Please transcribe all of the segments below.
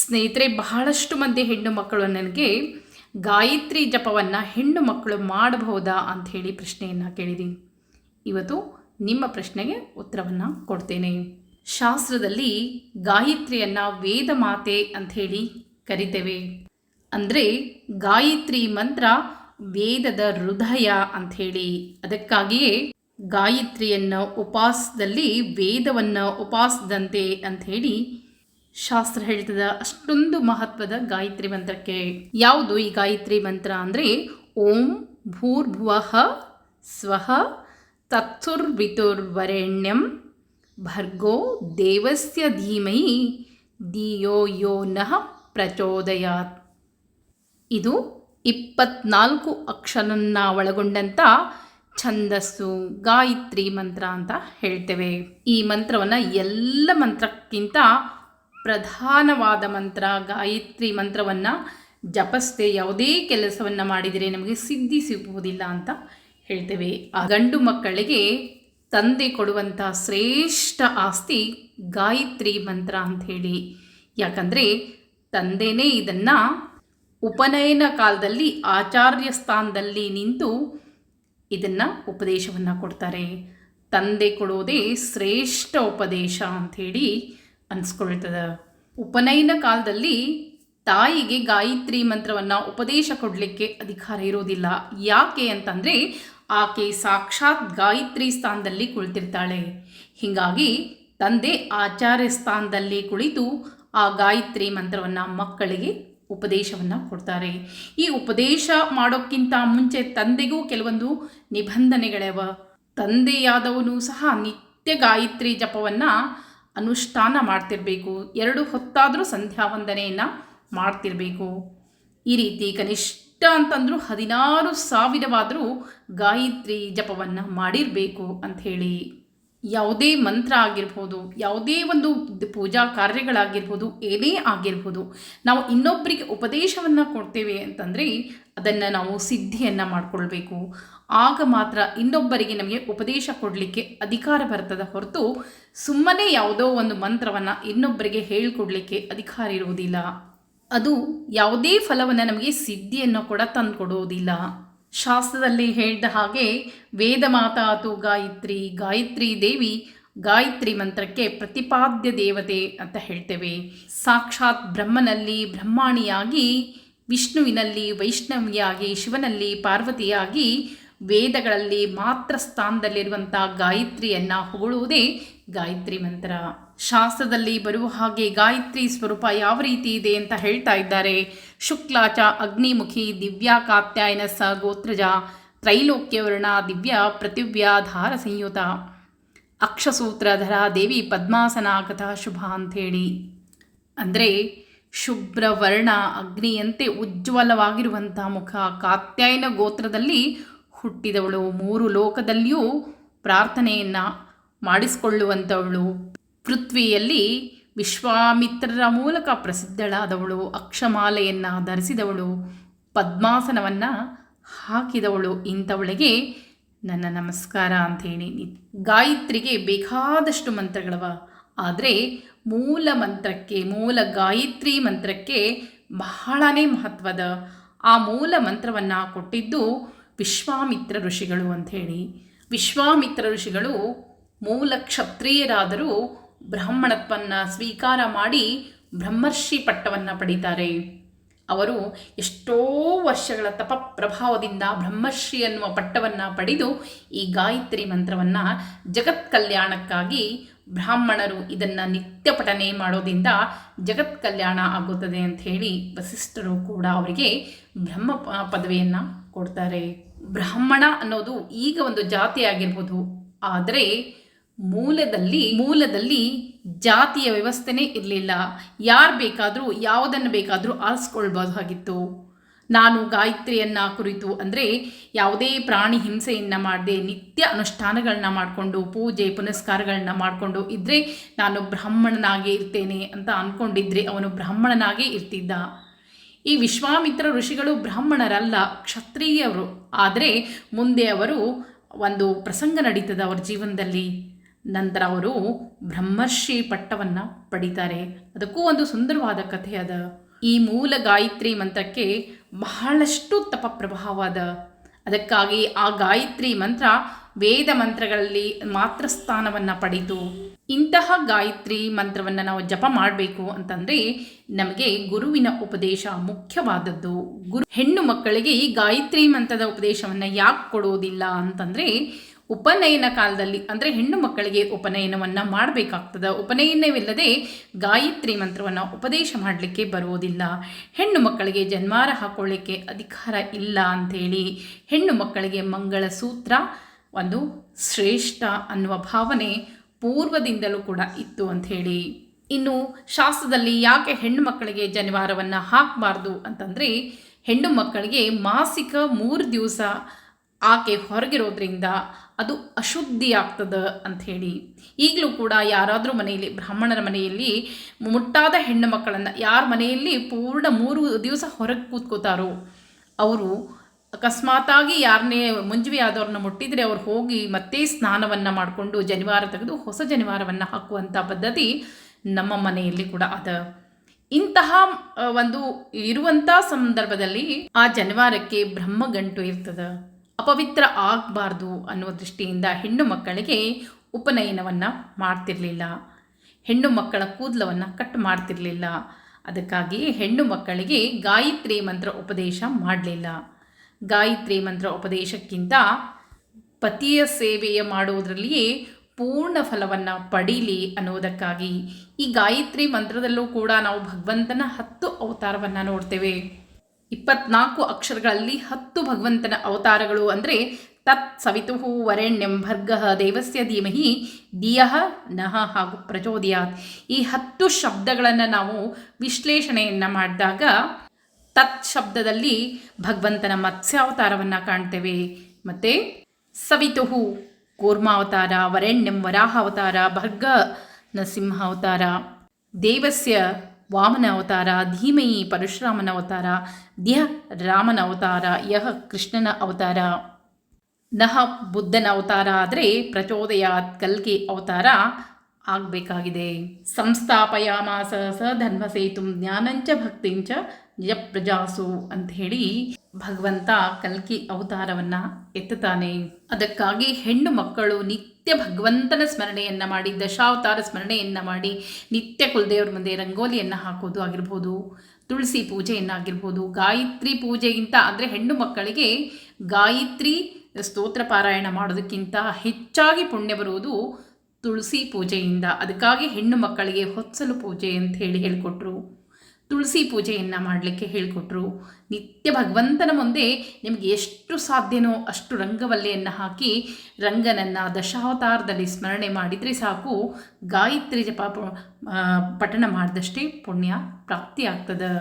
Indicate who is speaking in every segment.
Speaker 1: ಸ್ನೇಹಿತರೆ, ಬಹಳಷ್ಟು ಮಂದಿ ಹೆಣ್ಣು ಮಕ್ಕಳು ನನಗೆ ಗಾಯತ್ರಿ ಜಪವನ್ನು ಹೆಣ್ಣು ಮಕ್ಕಳು ಮಾಡಬಹುದಾ ಅಂತ ಹೇಳಿ ಪ್ರಶ್ನೆಯನ್ನು ಕೇಳಿದ್ದೀನಿ ಇವತ್ತು ನಿಮ್ಮ ಪ್ರಶ್ನೆಗೆ ಉತ್ತರವನ್ನು ಕೊಡ್ತೇನೆ. ಶಾಸ್ತ್ರದಲ್ಲಿ ಗಾಯತ್ರಿಯನ್ನು ವೇದ ಮಾತೆ ಅಂಥೇಳಿ ಕರಿತೇವೆ. ಅಂದರೆ ಗಾಯತ್ರಿ ಮಂತ್ರ ವೇದದ ಹೃದಯ ಅಂಥೇಳಿ ಅದಕ್ಕಾಗಿಯೇ ಗಾಯತ್ರಿಯನ್ನು ಉಪಾಸದಲ್ಲಿ ವೇದವನ್ನು ಉಪಾಸದಂತೆ ಅಂಥೇಳಿ ಶಾಸ್ತ್ರ ಹೇಳ್ತದ ಅಷ್ಟೊಂದು ಮಹತ್ವದ ಗಾಯತ್ರಿ ಮಂತ್ರಕ್ಕೆ ಯಾವುದು ಈ ಗಾಯತ್ರಿ ಮಂತ್ರ ಅಂದರೆ? ಓಂ ಭೂರ್ಭುವಃ ಸ್ವಃ ತತ್ಸುರ್ವಿತುರ್ವರೆಣ್ಯಂ ಭರ್ಗೋ ದೇವಸ್ಯ ಧೀಮಯಿ ದಿಯೋ ಯೋ ನಃ ಪ್ರಚೋದಯಾತ್. ಇದು ಇಪ್ಪತ್ನಾಲ್ಕು ಅಕ್ಷರನ್ನ ಒಳಗೊಂಡಂಥ ಛಂದಸ್ಸು ಗಾಯತ್ರಿ ಮಂತ್ರ ಅಂತ ಹೇಳ್ತೇವೆ. ಈ ಮಂತ್ರವನ್ನು ಎಲ್ಲ ಮಂತ್ರಕ್ಕಿಂತ ಪ್ರಧಾನವಾದ ಮಂತ್ರ, ಗಾಯತ್ರಿ ಮಂತ್ರವನ್ನು ಜಪಸ್ತೆ ಯಾವುದೇ ಕೆಲಸವನ್ನು ಮಾಡಿದರೆ ನಮಗೆ ಸಿದ್ಧಿ ಸಿಗುವುದಿಲ್ಲ ಅಂತ ಹೇಳ್ತೇವೆ. ಆ ಗಂಡು ಮಕ್ಕಳಿಗೆ ತಂದೆ ಕೊಡುವಂಥ ಶ್ರೇಷ್ಠ ಆಸ್ತಿ ಗಾಯತ್ರಿ ಮಂತ್ರ ಅಂಥೇಳಿ ಯಾಕಂದರೆ ತಂದೆನೇ ಇದನ್ನು ಉಪನಯನ ಕಾಲದಲ್ಲಿ, ಆಚಾರ್ಯ ಸ್ಥಾನದಲ್ಲಿ ನಿಂತು ಇದನ್ನು ಉಪದೇಶವನ್ನು ಕೊಡ್ತಾರೆ. ತಂದೆ ಕೊಡೋದೇ ಶ್ರೇಷ್ಠ ಉಪದೇಶ ಅಂಥೇಳಿ ಅನಿಸ್ಕೊಳ್ತದೆ. ಉಪನಯನ ಕಾಲದಲ್ಲಿ ತಾಯಿಗೆ ಗಾಯತ್ರಿ ಮಂತ್ರವನ್ನು ಉಪದೇಶ ಕೊಡಲಿಕ್ಕೆ ಅಧಿಕಾರ ಇರೋದಿಲ್ಲ. ಯಾಕೆ ಅಂತಂದರೆ ಆಕೆ ಸಾಕ್ಷಾತ್ ಗಾಯತ್ರಿ ಸ್ಥಾನದಲ್ಲಿ ಕುಳಿತಿರ್ತಾಳೆ. ಹೀಗಾಗಿ ತಂದೆ ಆಚಾರ್ಯ ಸ್ಥಾನದಲ್ಲಿ ಕುಳಿತು ಆ ಗಾಯತ್ರಿ ಮಂತ್ರವನ್ನು ಮಕ್ಕಳಿಗೆ ಉಪದೇಶವನ್ನು ಕೊಡ್ತಾರೆ. ಈ ಉಪದೇಶ ಮಾಡೋಕ್ಕಿಂತ ಮುಂಚೆ ತಂದೆಗೂ ಕೆಲವೊಂದು ನಿಬಂಧನೆಗಳವ. ತಂದೆಯಾದವನು ಸಹ ನಿತ್ಯ ಗಾಯತ್ರಿ ಜಪವನ್ನು ಅನುಷ್ಠಾನ ಮಾಡ್ತಿರಬೇಕು. ಎರಡು ಹೊತ್ತಾದರೂ ಸಂಧ್ಯಾ ವಂದನೆಯನ್ನು ಮಾಡ್ತಿರಬೇಕು. ಈ ರೀತಿ ಕನಿಷ್ಠ ಅಂತಂದರೂ ಹದಿನಾರು ಸಾವಿರವಾದರೂ ಗಾಯತ್ರಿ ಜಪವನ್ನು ಮಾಡಿರಬೇಕು ಅಂಥೇಳಿ. ಯಾವುದೇ ಮಂತ್ರ ಆಗಿರ್ಬೋದು, ಯಾವುದೇ ಒಂದು ಪೂಜಾ ಕಾರ್ಯಗಳಾಗಿರ್ಬೋದು, ಏನೇ ಆಗಿರ್ಬೋದು, ನಾವು ಇನ್ನೊಬ್ಬರಿಗೆ ಉಪದೇಶವನ್ನು ಕೊಡ್ತೇವೆ ಅಂತಂದರೆ ಅದನ್ನು ನಾವು ಸಿದ್ಧಿಯನ್ನು ಮಾಡಿಕೊಳ್ಬೇಕು. ಆಗ ಮಾತ್ರ ಇನ್ನೊಬ್ಬರಿಗೆ ನಮಗೆ ಉಪದೇಶ ಕೊಡಲಿಕ್ಕೆ ಅಧಿಕಾರ ಬರ್ತದೆ ಹೊರತು ಸುಮ್ಮನೆ ಯಾವುದೋ ಒಂದು ಮಂತ್ರವನ್ನು ಇನ್ನೊಬ್ಬರಿಗೆ ಹೇಳಿಕೊಡ್ಲಿಕ್ಕೆ ಅಧಿಕಾರ ಇರುವುದಿಲ್ಲ. ಅದು ಯಾವುದೇ ಫಲವನ್ನು ನಮಗೆ ಸಿದ್ಧಿಯನ್ನು ಕೂಡ ತಂದುಕೊಡುವುದಿಲ್ಲ ಶಾಸ್ತ್ರದಲ್ಲಿ ಹೇಳಿದ ಹಾಗೆ, ವೇದ ಮಾತಾತು ಗಾಯತ್ರಿ ಗಾಯತ್ರಿ ದೇವಿ, ಗಾಯತ್ರಿ ಮಂತ್ರಕ್ಕೆ ಪ್ರತಿಪಾದ್ಯ ದೇವತೆ ಅಂತ ಹೇಳ್ತೇವೆ. ಸಾಕ್ಷಾತ್ ಬ್ರಹ್ಮನಲ್ಲಿ ಬ್ರಹ್ಮಾಣಿಯಾಗಿ, ವಿಷ್ಣುವಿನಲ್ಲಿ ವೈಷ್ಣವಿಯಾಗಿ, ಶಿವನಲ್ಲಿ ಪಾರ್ವತಿಯಾಗಿ, ವೇದಗಳಲ್ಲಿ ಮಾತ್ರ ಸ್ಥಾನದಲ್ಲಿರುವಂಥ ಗಾಯತ್ರಿಯನ್ನು ಹೊಗಳುವುದೇ ಗಾಯತ್ರಿ ಮಂತ್ರ ಶಾಸ್ತ್ರದಲ್ಲಿ ಬರುವ ಹಾಗೆ ಗಾಯತ್ರಿ ಸ್ವರೂಪ ಯಾವ ರೀತಿ ಇದೆ ಅಂತ ಹೇಳ್ತಾ ಇದ್ದಾರೆ. ಶುಕ್ಲಾಚ, ಅಗ್ನಿಮುಖಿ, ದಿವ್ಯಾ ಕಾತ್ಯಾಯನ ಸ ಗೋತ್ರಜ, ತ್ರೈಲೋಕ್ಯವರ್ಣ, ದಿವ್ಯ ಪ್ರತಿವ್ಯಾಧಾರ ಸಂಯುತ ಅಕ್ಷಸೂತ್ರಧರ ದೇವಿ ಪದ್ಮಾಸನಾಗತ ಶುಭ ಅಂಥೇಳಿ. ಅಂದರೆ ಶುಭ್ರ ವರ್ಣ ಅಗ್ನಿಯಂತೆ ಉಜ್ವಲವಾಗಿರುವಂಥ ಮುಖ ಕಾತ್ಯಾಯನ ಗೋತ್ರದಲ್ಲಿ ಹುಟ್ಟಿದವಳು. ಮೂರು ಲೋಕದಲ್ಲಿಯೂ ಪ್ರಾರ್ಥನೆಯನ್ನು ಮಾಡಿಸಿಕೊಳ್ಳುವಂಥವಳು ಪೃಥ್ವಿಯಲ್ಲಿ ವಿಶ್ವಾಮಿತ್ರರ ಮೂಲಕ ಪ್ರಸಿದ್ಧಳಾದವಳು. ಅಕ್ಷಮಾಲೆಯನ್ನು ಧರಿಸಿದವಳು. ಪದ್ಮಾಸನವನ್ನು ಹಾಕಿದವಳು. ಇಂಥವಳಿಗೆ ನನ್ನ ನಮಸ್ಕಾರ ಅಂಥೇಳಿ ಗಾಯತ್ರಿಗೆ ಬೇಕಾದಷ್ಟು ಮಂತ್ರಗಳವ. ಆದರೆ ಮೂಲ ಮಂತ್ರಕ್ಕೆ, ಮೂಲ ಗಾಯತ್ರಿ ಮಂತ್ರಕ್ಕೆ ಬಹಳನೇ ಮಹತ್ವದ. ಆ ಮೂಲ ಮಂತ್ರವನ್ನು ಕೊಟ್ಟಿದ್ದು ವಿಶ್ವಾಮಿತ್ರ ಋಷಿಗಳು ಅಂಥೇಳಿ. ವಿಶ್ವಾಮಿತ್ರ ಋಷಿಗಳು ಮೂಲ ಕ್ಷತ್ರಿಯರಾದರೂ ಬ್ರಾಹ್ಮಣತ್ವವನ್ನು ಸ್ವೀಕಾರ ಮಾಡಿ ಬ್ರಹ್ಮರ್ಷಿ ಪಟ್ಟವನ್ನು ಪಡೀತಾರೆ. ಅವರು ಎಷ್ಟೋ ವರ್ಷಗಳ ತಪ ಪ್ರಭಾವದಿಂದ ಬ್ರಹ್ಮರ್ಷಿ ಅನ್ನುವ ಪಟ್ಟವನ್ನು ಪಡೆದು ಈ ಗಾಯತ್ರಿ ಮಂತ್ರವನ್ನು ಜಗತ್ ಕಲ್ಯಾಣಕ್ಕಾಗಿ ಬ್ರಾಹ್ಮಣರು ಇದನ್ನು ನಿತ್ಯ ಪಠನೆ ಮಾಡೋದ್ರಿಂದ ಜಗತ್ ಕಲ್ಯಾಣ ಆಗುತ್ತದೆ ಅಂತ ಹೇಳಿ ವಸಿಷ್ಠರು ಕೂಡ ಅವರಿಗೆ ಬ್ರಹ್ಮ ಪದವಿಯನ್ನು ಕೊಡ್ತಾರೆ. ಬ್ರಾಹ್ಮಣ ಅನ್ನೋದು ಈಗ ಒಂದು ಜಾತಿ ಆಗಿರ್ಬೋದು ಆದರೆ ಮೂಲದಲ್ಲಿ ಮೂಲದಲ್ಲಿ ಜಾತಿಯ ವ್ಯವಸ್ಥೆನೇ ಇರಲಿಲ್ಲ. ಯಾರು ಬೇಕಾದರೂ, ಯಾವುದನ್ನು ಬೇಕಾದರೂ ಆರಿಸ್ಕೊಳ್ಬಹುದಾಗಿತ್ತು ನಾನು ಗಾಯತ್ರಿಯನ್ನು ಕುರಿತು ಅಂದರೆ ಯಾವುದೇ ಪ್ರಾಣಿ ಹಿಂಸೆಯನ್ನು ಮಾಡದೆ ನಿತ್ಯ ಅನುಷ್ಠಾನಗಳನ್ನ ಮಾಡಿಕೊಂಡು, ಪೂಜೆ ಪುನಸ್ಕಾರಗಳನ್ನ ಮಾಡಿಕೊಂಡು ಇದ್ದರೆ ನಾನು ಬ್ರಾಹ್ಮಣನಾಗೇ ಇರ್ತೇನೆ ಅಂತ ಅಂದ್ಕೊಂಡಿದ್ರೆ ಅವನು ಬ್ರಾಹ್ಮಣನಾಗೇ ಇರ್ತಿದ್ದ. ಈ ವಿಶ್ವಾಮಿತ್ರ ಋಷಿಗಳು ಬ್ರಾಹ್ಮಣರಲ್ಲ ಕ್ಷತ್ರಿಯವರು ಆದರೆ ಮುಂದೆ ಅವರು ಒಂದು ಪ್ರಸಂಗ ನಡೀತದೆ ಅವರ ಜೀವನದಲ್ಲಿ. ನಂತರ ಅವರು ಬ್ರಹ್ಮರ್ಷಿ ಪಟ್ಟವನ್ನು ಪಡಿತಾರೆ. ಅದಕ್ಕೂ ಒಂದು ಸುಂದರವಾದ ಕಥೆ ಅದ. ಈ ಮೂಲ ಗಾಯತ್ರಿ ಮಂತ್ರಕ್ಕೆ ಬಹಳಷ್ಟು ತಪ ಪ್ರಭಾವ ಅದ ಅದಕ್ಕಾಗಿ ಆ ಗಾಯತ್ರಿ ಮಂತ್ರ ವೇದ ಮಂತ್ರಗಳಲ್ಲಿ ಮಾತ್ರ ಸ್ಥಾನವನ್ನು ಪಡೆದು, ಇಂತಹ ಗಾಯತ್ರಿ ಮಂತ್ರವನ್ನು ನಾವು ಜಪ ಮಾಡಬೇಕು ಅಂತಂದರೆ ನಮಗೆ ಗುರುವಿನ ಉಪದೇಶ ಮುಖ್ಯವಾದದ್ದು. ಗುರು ಹೆಣ್ಣು ಮಕ್ಕಳಿಗೆ ಈ ಗಾಯತ್ರಿ ಮಂತ್ರದ ಉಪದೇಶವನ್ನು ಯಾಕೆ ಕೊಡೋದಿಲ್ಲ ಅಂತಂದರೆ ಉಪನಯನ ಕಾಲದಲ್ಲಿ, ಅಂದರೆ ಹೆಣ್ಣು ಮಕ್ಕಳಿಗೆ ಉಪನಯನವನ್ನು ಮಾಡಬೇಕಾಗ್ತದೆ. ಉಪನಯನವಿಲ್ಲದೆ ಗಾಯತ್ರಿ ಮಂತ್ರವನ್ನು ಉಪದೇಶ ಮಾಡಲಿಕ್ಕೆ ಬರುವುದಿಲ್ಲ. ಹೆಣ್ಣು ಮಕ್ಕಳಿಗೆ ಜನ್ಮಾರ ಹಾಕೊಳ್ಳಿಕ್ಕೆ ಅಧಿಕಾರ ಇಲ್ಲ ಅಂಥೇಳಿ ಹೆಣ್ಣು ಮಕ್ಕಳಿಗೆ ಮಂಗಳ ಸೂತ್ರ ಒಂದು ಶ್ರೇಷ್ಠ ಅನ್ನುವ ಭಾವನೆ ಪೂರ್ವದಿಂದಲೂ ಕೂಡ ಇತ್ತು ಅಂಥೇಳಿ. ಇನ್ನು ಶಾಸ್ತ್ರದಲ್ಲಿ ಯಾಕೆ ಹೆಣ್ಣು ಮಕ್ಕಳಿಗೆ ಜನಿವಾರವನ್ನು ಹಾಕಬಾರ್ದು ಅಂತಂದರೆ ಹೆಣ್ಣು ಮಕ್ಕಳಿಗೆ ಮಾಸಿಕ ಮೂರು ದಿವಸ ಆಕೆ ಹೊರಗಿರೋದ್ರಿಂದ ಅದು ಅಶುದ್ಧಿ ಆಗ್ತದೆ ಅಂಥೇಳಿ ಈಗಲೂ ಕೂಡ ಯಾರಾದರೂ ಮನೆಯಲ್ಲಿ, ಬ್ರಾಹ್ಮಣರ ಮನೆಯಲ್ಲಿ ಮುಟ್ಟಾದ ಹೆಣ್ಣು ಮಕ್ಕಳನ್ನು ಯಾರ ಮನೆಯಲ್ಲಿ ಪೂರ್ಣ ಮೂರು ದಿವಸ ಹೊರಗೆ ಕೂತ್ಕೋತಾರೋ, ಅವರು ಅಕಸ್ಮಾತಾಗಿ ಯಾರನ್ನೇ ಮುಂಜುವೆ ಆದವ್ರನ್ನ ಮುಟ್ಟಿದರೆ ಅವ್ರು ಹೋಗಿ ಮತ್ತೆ ಸ್ನಾನವನ್ನು ಮಾಡಿಕೊಂಡು ಜನಿವಾರ ತೆಗೆದು ಹೊಸ ಜನಿವಾರವನ್ನು ಹಾಕುವಂಥ ಪದ್ಧತಿ ನಮ್ಮ ಮನೆಯಲ್ಲಿ ಕೂಡ ಅದ. ಇಂತಹ ಒಂದು ಇರುವಂಥ ಸಂದರ್ಭದಲ್ಲಿ ಆ ಜನಿವಾರಕ್ಕೆ ಬ್ರಹ್ಮಗಂಟು ಇರ್ತದೆ. ಅಪವಿತ್ರ ಆಗಬಾರ್ದು ಅನ್ನುವ ದೃಷ್ಟಿಯಿಂದ ಹೆಣ್ಣು ಮಕ್ಕಳಿಗೆ ಉಪನಯನವನ್ನು ಮಾಡ್ತಿರಲಿಲ್ಲ. ಹೆಣ್ಣು ಮಕ್ಕಳ ಕೂದಲವನ್ನು ಕಟ್ ಮಾಡ್ತಿರಲಿಲ್ಲ. ಅದಕ್ಕಾಗಿ ಹೆಣ್ಣು ಮಕ್ಕಳಿಗೆ ಗಾಯತ್ರಿ ಮಂತ್ರ ಉಪದೇಶ ಮಾಡಲಿಲ್ಲ. ಗಾಯತ್ರಿ ಮಂತ್ರ ಉಪದೇಶಕ್ಕಿಂತ ಪತಿಯ ಸೇವೆಯ ಮಾಡುವುದರಲ್ಲಿಯೇ ಪೂರ್ಣ ಫಲವನ್ನು ಪಡೀಲಿ ಅನ್ನುವುದಕ್ಕಾಗಿ ಈ ಗಾಯತ್ರಿ ಮಂತ್ರದಲ್ಲೂ ಕೂಡ ನಾವು ಭಗವಂತನ ಹತ್ತು ಅವತಾರವನ್ನು ನೋಡ್ತೇವೆ. ಇಪ್ಪತ್ನಾಲ್ಕು ಅಕ್ಷರಗಳಲ್ಲಿ ಹತ್ತು ಭಗವಂತನ ಅವತಾರಗಳು ಅಂದರೆ ತತ್ ಸವಿತುಹು ವರೆಣ್ಯಂ ಭರ್ಗ ದೇವಸ್ಯ ಧೀಮಹಿ ದಿಯಃ ನಹ ಹಾಗೂ ಪ್ರಚೋದಯಾತ್. ಈ ಹತ್ತು ಶಬ್ದಗಳನ್ನು ನಾವು ವಿಶ್ಲೇಷಣೆಯನ್ನು ಮಾಡಿದಾಗ ತತ್ ಶಬ್ದದಲ್ಲಿ ಭಗವಂತನ ಮತ್ಸ್ಯಾವತಾರವನ್ನು ಕಾಣ್ತೇವೆ. ಮತ್ತು ಸವಿತುಹು ಕೂರ್ಮಾವತಾರ, ವರೆಣ್ಯಂ ವರಾಹ ಅವತಾರ ಭರ್ಗ ನರಸಿಂಹಾವತಾರ, ದೇವಸ್ಯ ವಾಮನ ಅವತಾರ ಧೀಮಯಿ ಪರಶುರಾಮನ ಅವತಾರ, ದ್ಯ ರಾಮನ ಅವತಾರ, ಯಹ ಕೃಷ್ಣನ ಅವತಾರ. ನಹ ಬುದ್ಧನ ಅವತಾರ ಆದರೆ ಪ್ರಚೋದಯಾತ್ ಕಲ್ಕಿ ಅವತಾರ ಆಗಬೇಕಾಗಿದೆ. ಸಂಸ್ಥಾಪಯಾಮಾಸ ಸ ಧರ್ಮ ಸೇತು ಜ್ಞಾನಂಚ ಭಕ್ತಿಂಚ ನಿಜ ಪ್ರಜಾಸು ಅಂತ ಹೇಳಿ ಭಗವಂತ ಕಲ್ಕಿ ಅವತಾರವನ್ನ ಎತ್ತುತ್ತಾನೆ. ಅದಕ್ಕಾಗಿ ಹೆಣ್ಣು ಮಕ್ಕಳು ನಿತ್ಯ ಭಗವಂತನ ಸ್ಮರಣೆಯನ್ನು ಮಾಡಿ, ದಶಾವತಾರ ಸ್ಮರಣೆಯನ್ನು ಮಾಡಿ, ನಿತ್ಯ ಕುಲದೇವರ ಮುಂದೆ ರಂಗೋಲಿಯನ್ನು ಹಾಕೋದು ಆಗಿರ್ಬೋದು, ತುಳಸಿ ಪೂಜೆಯನ್ನಾಗಿರ್ಬೋದು ಗಾಯತ್ರಿ ಪೂಜೆಗಿಂತ ಅಂದರೆ ಹೆಣ್ಣು ಮಕ್ಕಳಿಗೆ ಗಾಯತ್ರಿ ಸ್ತೋತ್ರ ಪಾರಾಯಣ ಮಾಡೋದಕ್ಕಿಂತ ಹೆಚ್ಚಾಗಿ ಪುಣ್ಯ ಬರುವುದು ತುಳಸಿ ಪೂಜೆಯಿಂದ. ಅದಕ್ಕಾಗಿ ಹೆಣ್ಣು ಮಕ್ಕಳಿಗೆ ಹೊತ್ಸಲು ಪೂಜೆ ಅಂತ ಹೇಳಿ ಹೇಳಿಕೊಟ್ರು. ತುಳಸಿ ಪೂಜೆಯನ್ನು ಮಾಡಲಿಕ್ಕೆ ಹೇಳಿಕೊಟ್ರು. ನಿತ್ಯ ಭಗವಂತನ ಮುಂದೆ ನಿಮಗೆ ಎಷ್ಟು ಸಾಧ್ಯನೋ ಅಷ್ಟು ರಂಗವಲ್ಲೆಯನ್ನು ಹಾಕಿ ರಂಗನನ್ನು ದಶಾವತಾರದಲ್ಲಿ ಸ್ಮರಣೆ ಮಾಡಿದರೆ ಸಾಕು. ಗಾಯತ್ರಿ ಜಪ ಪಠಣ ಮಾಡಿದಷ್ಟೇ ಪುಣ್ಯ ಪ್ರಾಪ್ತಿಯಾಗ್ತದೆ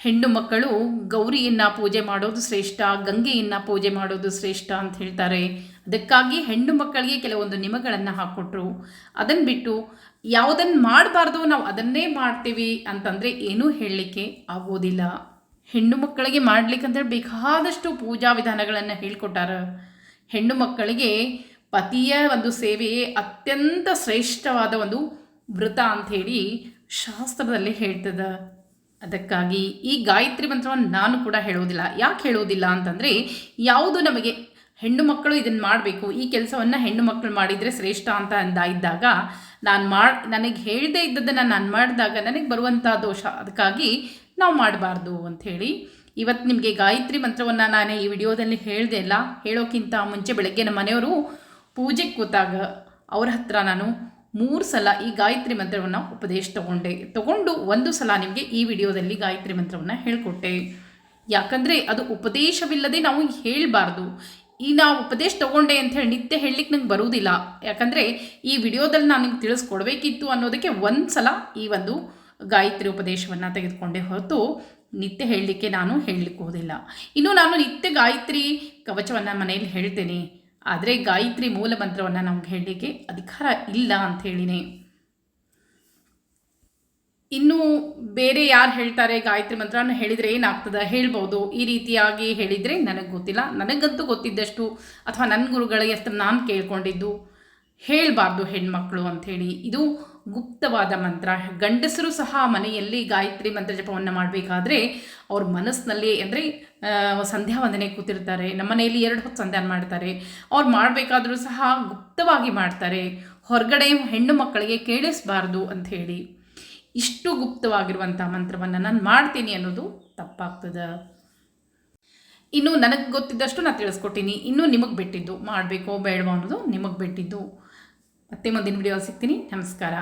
Speaker 1: ಹೆಣ್ಣು ಮಕ್ಕಳು ಗೌರಿಯನ್ನು ಪೂಜೆ ಮಾಡೋದು ಶ್ರೇಷ್ಠ, ಗಂಗೆಯನ್ನು ಪೂಜೆ ಮಾಡೋದು ಶ್ರೇಷ್ಠ ಅಂತ ಹೇಳ್ತಾರೆ. ಅದಕ್ಕಾಗಿ ಹೆಣ್ಣು ಮಕ್ಕಳಿಗೆ ಕೆಲವೊಂದು ನಿಮಗಳನ್ನು ಹಾಕ್ಕೊಟ್ರು ಅದನ್ನು ಬಿಟ್ಟು ಯಾವುದನ್ನು ಮಾಡಬಾರ್ದು ನಾವು ಅದನ್ನೇ ಮಾಡ್ತೀವಿ ಅಂತಂದರೆ ಏನೂ ಹೇಳಲಿಕ್ಕೆ ಆಗೋದಿಲ್ಲ. ಹೆಣ್ಣು ಮಕ್ಕಳಿಗೆ ಮಾಡ್ಲಿಕ್ಕಂದ್ರೆ ಬೇಕಾದಷ್ಟು ಪೂಜಾ ವಿಧಾನಗಳನ್ನು ಹೇಳ್ಕೊಟ್ಟಾರ. ಹೆಣ್ಣು ಮಕ್ಕಳಿಗೆ ಪತಿಯ ಒಂದು ಸೇವೆಯೇ ಅತ್ಯಂತ ಶ್ರೇಷ್ಠವಾದ ಒಂದು ವ್ರತ ಅಂಥೇಳಿ ಶಾಸ್ತ್ರದಲ್ಲಿ ಹೇಳ್ತದೆ. ಅದಕ್ಕಾಗಿ ಈ ಗಾಯತ್ರಿ ಮಂತ್ರವನ್ನು ನಾನು ಕೂಡ ಹೇಳೋದಿಲ್ಲ. ಯಾಕೆ ಹೇಳೋದಿಲ್ಲ ಅಂತಂದರೆ ಯಾವುದು ನಮಗೆ ಹೆಣ್ಣು ಮಕ್ಕಳು ಇದನ್ನು ಮಾಡಬೇಕು. ಈ ಕೆಲಸವನ್ನು ಹೆಣ್ಣು ಮಕ್ಕಳು ಮಾಡಿದರೆ ಶ್ರೇಷ್ಠ ಅಂತ ಅಂದ ಇದ್ದಾಗ ನಾನು ಮಾಡಿ, ನನಗೆ ಹೇಳದೇ ಇದ್ದದ್ದನ್ನು ನಾನು ಮಾಡಿದಾಗ ನನಗೆ ಬರುವಂಥ ದೋಷ. ಅದಕ್ಕಾಗಿ ನಾವು ಮಾಡಬಾರ್ದು ಅಂಥೇಳಿ ಇವತ್ತು ನಿಮಗೆ ಗಾಯತ್ರಿ ಮಂತ್ರವನ್ನು ನಾನು ಈ ವಿಡಿಯೋದಲ್ಲಿ ಹೇಳಿದೆ ಅಲ್ಲ ಹೇಳೋಕ್ಕಿಂತ ಮುಂಚೆ ಬೆಳಗ್ಗೆ ನಮ್ಮ ಮನೆಯವರು ಪೂಜೆಗೆ ಕೂತಾಗ ಅವ್ರ ಹತ್ರ ನಾನು ಮೂರು ಸಲ ಈ ಗಾಯತ್ರಿ ಮಂತ್ರವನ್ನು ಉಪದೇಶ ತಗೊಂಡೆ. ತಗೊಂಡು ಒಂದು ಸಲ ನಿಮಗೆ ಈ ವಿಡಿಯೋದಲ್ಲಿ ಗಾಯತ್ರಿ ಮಂತ್ರವನ್ನು ಹೇಳಿಕೊಟ್ಟೆ. ಯಾಕಂದರೆ ಅದು ಉಪದೇಶವಿಲ್ಲದೆ ನಾವು ಹೇಳಬಾರ್ದು. ಈ ನಾವು ಉಪದೇಶ ತಗೊಂಡೆ ಅಂತ ಹೇಳಿ ನಿತ್ಯ ಹೇಳಲಿಕ್ಕೆ ನಂಗೆ ಬರುವುದಿಲ್ಲ ಯಾಕಂದರೆ ಈ ವಿಡಿಯೋದಲ್ಲಿ ನಾನು ನಿಮ್ಗೆ ತಿಳಿಸ್ಕೊಡ್ಬೇಕಿತ್ತು ಅನ್ನೋದಕ್ಕೆ ಒಂದು ಸಲ ಈ ಒಂದು ಗಾಯತ್ರಿ ಉಪದೇಶವನ್ನು ತೆಗೆದುಕೊಂಡೆ ಹೊರತು ನಿತ್ಯ ಹೇಳಲಿಕ್ಕೆ ನಾನು ಹೇಳಲಿಕ್ಕೆ ಹೋದಿಲ್ಲ. ಇನ್ನು ನಾನು ನಿತ್ಯ ಗಾಯತ್ರಿ ಕವಚವನ್ನು ಮನೆಯಲ್ಲಿ ಹೇಳ್ತೇನೆ. ಆದರೆ ಗಾಯತ್ರಿ ಮೂಲ ಮಂತ್ರವನ್ನು ನಮ್ಗೆ ಹೇಳಲಿಕ್ಕೆ ಅಧಿಕಾರ ಇಲ್ಲ ಅಂತ ಹೇಳಿನೇ. ಇನ್ನು ಬೇರೆ ಯಾರು ಹೇಳ್ತಾರೆ? ಗಾಯತ್ರಿ ಮಂತ್ರನ ಹೇಳಿದರೆ ಏನಾಗ್ತದೆ? ಹೇಳ್ಬೋದು. ಈ ರೀತಿಯಾಗಿ ಹೇಳಿದರೆ ನನಗೆ ಗೊತ್ತಿಲ್ಲ. ನನಗಂತೂ ಗೊತ್ತಿದ್ದಷ್ಟು ಅಥವಾ ನನ್ನ ಗುರುಗಳಿಗೆ ಅಷ್ಟು ನಾನು ಕೇಳ್ಕೊಂಡಿದ್ದು. ಹೇಳಬಾರ್ದು ಹೆಣ್ಮಕ್ಳು ಅಂಥೇಳಿ. ಇದು ಗುಪ್ತವಾದ ಮಂತ್ರ. ಗಂಡಸರು ಸಹ ಮನೆಯಲ್ಲಿ ಗಾಯತ್ರಿ ಮಂತ್ರ ಜಪವನ್ನು ಮಾಡಬೇಕಾದ್ರೆ ಅವ್ರ ಮನಸ್ಸಿನಲ್ಲಿ ಅಂದರೆ ಸಂಧ್ಯಾ ವಂದನೆ ಕೂತಿರ್ತಾರೆ. ನಮ್ಮ ಮನೆಯಲ್ಲಿ ಎರಡು ಹೊತ್ತು ಸಂಧ್ಯಾನ ಮಾಡ್ತಾರೆ. ಅವ್ರು ಮಾಡಬೇಕಾದ್ರೂ ಸಹ ಗುಪ್ತವಾಗಿ ಮಾಡ್ತಾರೆ. ಹೊರಗಡೆ ಹೆಣ್ಣು ಮಕ್ಕಳಿಗೆ ಕೇಳಿಸ್ಬಾರ್ದು ಅಂಥೇಳಿ. ಇಷ್ಟು ಗುಪ್ತವಾಗಿರುವಂಥ ಮಂತ್ರವನ್ನು ನಾನು ಮಾಡ್ತೀನಿ ಅನ್ನೋದು ತಪ್ಪಾಗ್ತದೆ. ಇನ್ನು ನನಗೆ ಗೊತ್ತಿದ್ದಷ್ಟು ನಾನು ತಿಳಿಸ್ಕೊಟ್ಟಿನಿ. ಇನ್ನೂ ನಿಮಗೆ ಬಿಟ್ಟಿದ್ದು. ಮಾಡಬೇಕೋ ಬೇಡವೋ ಅನ್ನೋದು ನಿಮಗೆ ಬಿಟ್ಟಿದ್ದು. ಮತ್ತೆ ಮುಂದಿನ ವಿಡಿಯೋ ಸಿಗ್ತೀನಿ. ನಮಸ್ಕಾರ.